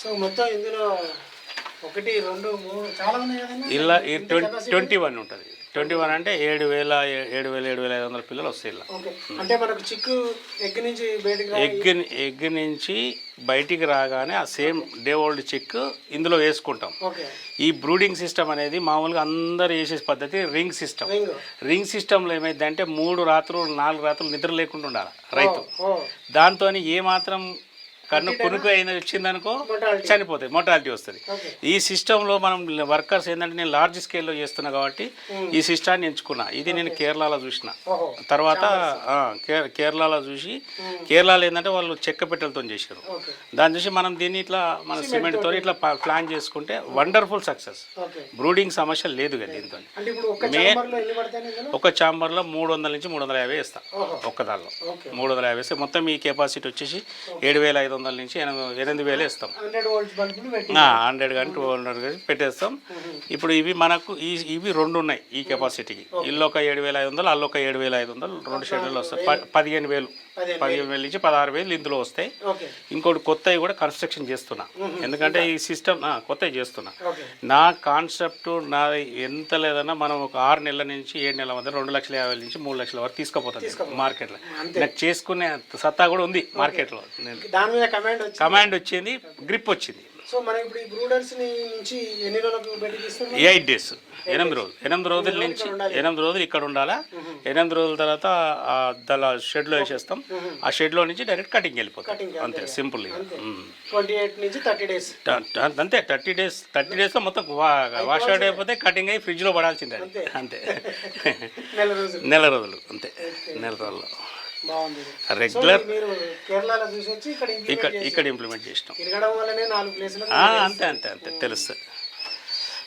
So మొత్తం ఇందులో ఒకటి రెండు మూడు చాలా ఉన్నాయి కదన్నా? ఇలా ఈ ట్వంటీ వన్ ఉంటుంది. ట్వంటీ వన్ అంటే ఏడు వేల ఏడు వేల ఏడు వేల ఐదు వందల పిల్లలు వస్తాయి ఇలా. ఓకే. అంటే మనకు చిక్కు ఎగ్ నుంచి బయటికి రా ఎగ్ ఎగ్ నుంచి బయటికి రాగానే ఆ సేమ్ డే ఓల్డ్ చిక్ ఇందులో వేసుకుంటాం. ఓకే. ఈ బ్రూడింగ్ సిస్టమ్ అనేది మామూలుగా అందరు వేసే పద్ధతి రింగ్ సిస్టమ్. రింగ్. రింగ్ సిస్టంలో ఏమైందంటే మూడు రాత్రులు నాలుగు రాత్రులు నిద్ర లేకుండా ఉండాలి రైతు. ఓ దాంతో ఏ మాత్రం కన్ను కొనుక్కు అయిన వచ్చిందనుకో. చనిపోతాయి మోటాలిటీ వస్తుంది. ఈ సిస్టంలో మనం వర్కర్స్ ఏంటంటే నేను లార్జ్ స్కేల్లో చేస్తున్నా కాబట్టి ఈ సిస్టాన్ని ఎంచుకున్నా. ఇది నేను కేరళలో చూసిన. తర్వాత కేరళలో చూసి కేరళలో ఏంటంటే వాళ్ళు చెక్క పెట్టెలతో చేశారు. దాన్ని చూసి మనం దీన్ని ఇట్లా మన సిమెంట్తో ఇట్లా ప్లాన్ చేసుకుంటే వండర్ఫుల్ సక్సెస్ బ్రూడింగ్ సమస్య లేదు కదా దీంతో. ఇప్పుడు ఒక చాంబర్లో మూడు వందల నుంచి మూడు వందల యాభై వేస్తా. ఓహో. ఒక్క దానిలో ఓకే మూడు వందల యాభై వేస్తే మొత్తం ఈ కెపాసిటీ వచ్చేసి ఏడు వేల ఐదు వందల నుంచి ఎనిమిది ఎనిమిది వేలు ఇస్తాం హండ్రెడ్ కానీ టూ హండ్రెడ్ కానీ పెట్టేస్తాం. ఇప్పుడు ఇవి మనకు ఈ ఇవి రెండు ఉన్నాయి ఈ కెపాసిటీకి. ఇల్లు ఒక ఏడు వేల ఐదు వందలు అల్లు ఒక ఏడు వేల ఐదు వందలు రెండు షెడ్యూల్ వస్తాయి. పదిహేను వేలు. పదిహేను వేల. నుంచి పదహారు వేలు ఇందులో వస్తాయి. ఇంకోటి కొత్తవి కూడా కన్స్ట్రక్షన్ చేస్తున్నా. ఎందుకంటే ఈ సిస్టమ్ కొత్తవి చేస్తున్నా. నా కాన్సెప్ట్ నా ఎంత లేదన్నా మనం ఒక ఆరు నెలల నుంచి ఏడు నెలల మధ్య రెండు లక్షల యాభై నుంచి మూడు లక్షల వరకు తీసుకుపోతాను మార్కెట్లో. నాకు చేసుకునే సత్తా కూడా ఉంది మార్కెట్లో. మీద కమాండ్ వచ్చి కమాండ్ వచ్చింది గ్రిప్ వచ్చింది. సో మనం ఇప్పుడు ఈ బ్రూడర్స్ని నుంచి ఎన్ని రోజులకు బయటికి ఇస్తున్నాం ఎయిట్ డేస్ ఎనిమిది రోజులు. ఎనిమిది రోజుల నుంచి ఎనిమిది రోజులు ఇక్కడ ఉండాలా? ఎనిమిది రోజుల తర్వాత దాని షెడ్లో వేసేస్తాం. ఆ షెడ్లో నుంచి డైరెక్ట్ కటింగ్ వెళ్ళిపోతాం. అంతే సింపుల్ ట్వంటీ ఎయిట్ నుంచి థర్టీ డేస్ అంతే థర్టీ డేస్ థర్టీ డేస్లో మొత్తం వాష్ అవుట్ అయిపోతే కటింగ్ అయ్యి ఫ్రిడ్జ్లో పడాల్సిందే. అంతే. నెల రోజులు. నెల రోజులు అంతే. నెల రోజులు. బాగుంది. రెగ్యులర్ మీరు కేరళలో చూసి వచ్చి ఇక్కడ ఇక్కడ ఇంప్లిమెంట్ చేసినాం. తిరగడం వల్లనే నాలుగు ప్లేసులు అంతే అంతే అంతే తెలుస్తుంది.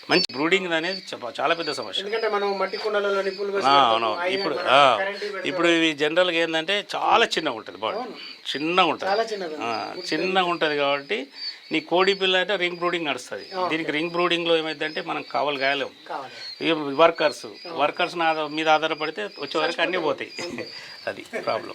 మంచి బ్రూడింగ్ అనేది చాలా పెద్ద సమస్య. ఎందుకంటే మనం మట్టి కుండలలో. అవును ఇప్పుడు. ఇప్పుడు ఇవి జనరల్గా ఏంటంటే చాలా చిన్నగా ఉంటుంది బాడీ. చిన్నగా ఉంటుంది. చిన్నగా ఉంటుంది కాబట్టి నీ కోడి పిల్ల అయితే రింగ్ బ్రూడింగ్ నడుస్తుంది. దీనికి రింగ్ బ్రూడింగ్లో ఏమైందంటే మనం కావాలి గాయలేం వర్కర్స్. వర్కర్స్ మీద ఆధారపడితే వచ్చే వరకు అన్నీ పోతాయి. అది ప్రాబ్లం